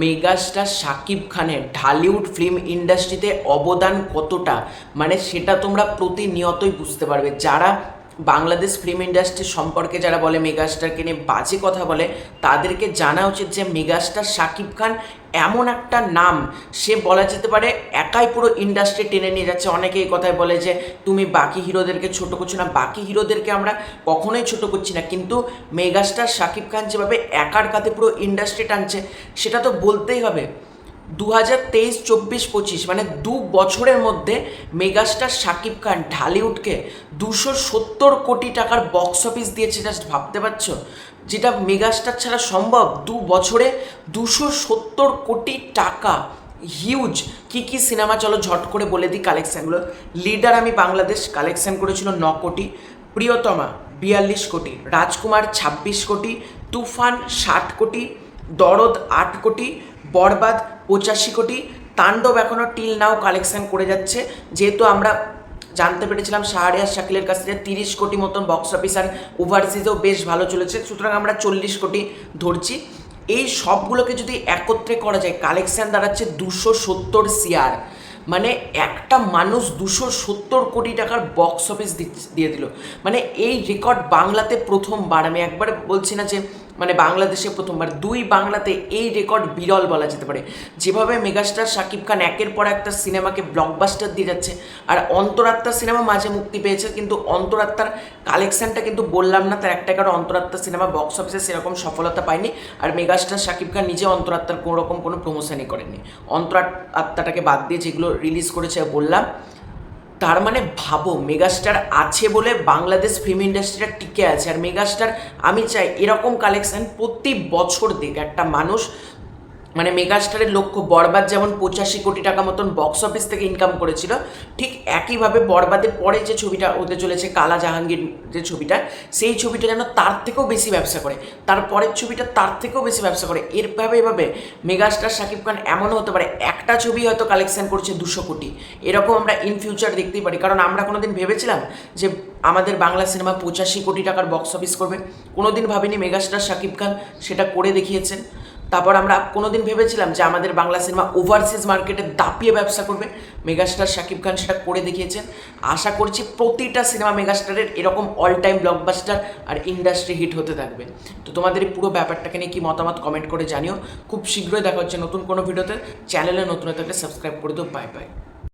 Megastar Shakib খানের Dhallywood film ইন্ডাস্ট্রিতে অবদান কতটা? মানে সেটা তোমরা প্রতিনিয়তই বুঝতে পারবে। যারা বাংলাদেশ ফিল্ম ইন্ডাস্ট্রি সম্পর্কে যারা বলে মেগাস্টারকে নিয়ে বাজে কথা বলে, তাদেরকে জানা উচিত যে মেগাস্টার শাকিব খান এমন একটা নাম। সে বলা যেতে পারে একাই পুরো ইন্ডাস্ট্রি টেনে নিয়ে যাচ্ছে। অনেকে এই কথায় বলে যে, তুমি বাকি হিরোদেরকে ছোট করছ না, বাকি হিরোদেরকে আমরা কখনোই ছোট করছি না। কিন্তু মেগাস্টার শাকিব খান যেভাবে একার কাতে পুরো ইন্ডাস্ট্রি টানছে, সেটা তো বলতেই হবে। দু হাজার তেইশ, চব্বিশ, পঁচিশ মানে দু বছরের মধ্যে মেগাস্টার শাকিব খান ঢালিউডকে দুশো সত্তর কোটি টাকার বক্স অফিস দিয়েছে জাস্ট ভাবতে পারছ? যেটা মেগাস্টার ছাড়া সম্ভব? দু বছরে দুশো সত্তর কোটি টাকা হিউজ কি কি সিনেমা? চলো ঝট করে বলে দিই কালেকশানগুলো লিডার আমি বাংলাদেশ কালেকশান করেছিল ন কোটি। প্রিয়তমা, বিয়াল্লিশ কোটি। রাজকুমার ছাব্বিশ কোটি। তুফান ষাট কোটি। দরদ আট কোটি, বরবাদ পঁচাশি কোটি। তাণ্ডব এখনও টিল নাও কালেকশন করে যাচ্ছে। যেহেতু আমরা জানতে পেরেছিলাম শাহরিয়ার শাকিলের কাছ থেকে তিরিশ কোটি মতন বক্স অফিস আর ওভারসিজেও বেশ ভালো চলেছে। সুতরাং আমরা চল্লিশ কোটি ধরছি। এই সবগুলোকে যদি একত্রে করা যায় কালেকশান দাঁড়াচ্ছে দুশো সত্তর সিআর মানে একটা মানুষ দুশো সত্তর কোটি টাকার বক্স অফিস দিয়ে দিল। মানে এই রেকর্ড বাংলাতে প্রথমবার। আমি একবার বলছি না যে মানে বাংলাদেশে প্রথমবার। দুই বাংলাতে এই রেকর্ড বিরল বলা যেতে পারে। যেভাবে মেগাস্টার শাকিব খান একের পর একটা সিনেমাকে ব্লকবাস্টার দিয়ে যাচ্ছে, আর অন্তরাত্মা সিনেমা মাঝে মুক্তি পেয়েছে, কিন্তু অন্তরাত্মার কালেকশনটা কিন্তু বললাম না, তার একটা কারণ অন্তরাত্মা সিনেমা বক্স অফিসে সেরকম সফলতা পায়নি, আর মেগাস্টার শাকিব খান নিজে অন্তরাত্মার কোনো রকম কোনো প্রমোশনই করেননি। অন্তরাত্মাটাকে বাদ দিয়ে যেগুলো রিলিজ করেছে বললাম তার মানে ভাবো, মেগাস্টার আছে বলে বাংলাদেশ ফিল্ম ইন্ডাস্ট্রিটা টিকে আছে। আর মেগাস্টার, আমি চাই এরকম কালেকশান প্রতি বছর দিক। একটা মানুষ মানে মেগাস্টারের লক্ষ্য বরবাদ যেমন পঁচাশি কোটি টাকা মতন বক্স অফিস থেকে ইনকাম করেছিল, ঠিক একইভাবে বরবাদের পরে যে ছবিটা হতে চলেছে কালা জাহাঙ্গীর যে ছবিটা, সেই ছবিটা যেন তার থেকেও বেশি ব্যবসা করে। তার পরের ছবিটা তার থেকেও বেশি ব্যবসা করে। এরভাবে এভাবে মেগাস্টার শাকিব খান এমনও হতে পারে, একটা ছবি হয়তো কালেকশন করছে দুশো কোটি। এরকম আমরা ইন ফিউচার দেখতেই পারি। কারণ আমরা কোনোদিন ভেবেছিলাম যে আমাদের বাংলা সিনেমা পঁচাশি কোটি টাকার বক্স অফিস করবে। কোনোদিন ভাবিনি মেগাস্টার শাকিব খান সেটা করে দেখিয়েছেন। তারপর আমরা কোনোদিন ভেবেছিলাম যে আমাদের বাংলা সিনেমা ওভারসিজ মার্কেটে দাপিয়ে ব্যবসা করবে। মেগাস্টার শাকিব খান সেটা করে দেখিয়েছেন। আশা করছি প্রতিটা সিনেমা মেগাস্টারের এরকম অল টাইম ব্লকবাস্টার আর ইন্ডাস্ট্রি হিট হতে থাকবে। তো তোমাদের এই পুরো ব্যাপারটাকে নিয়ে কি মতামত কমেন্ট করে জানিও। খুব শীঘ্রই দেখা হচ্ছে নতুন কোনো ভিডিওতে চ্যানেলে নতুন থাকলে সাবস্ক্রাইব করে দিও। Bye bye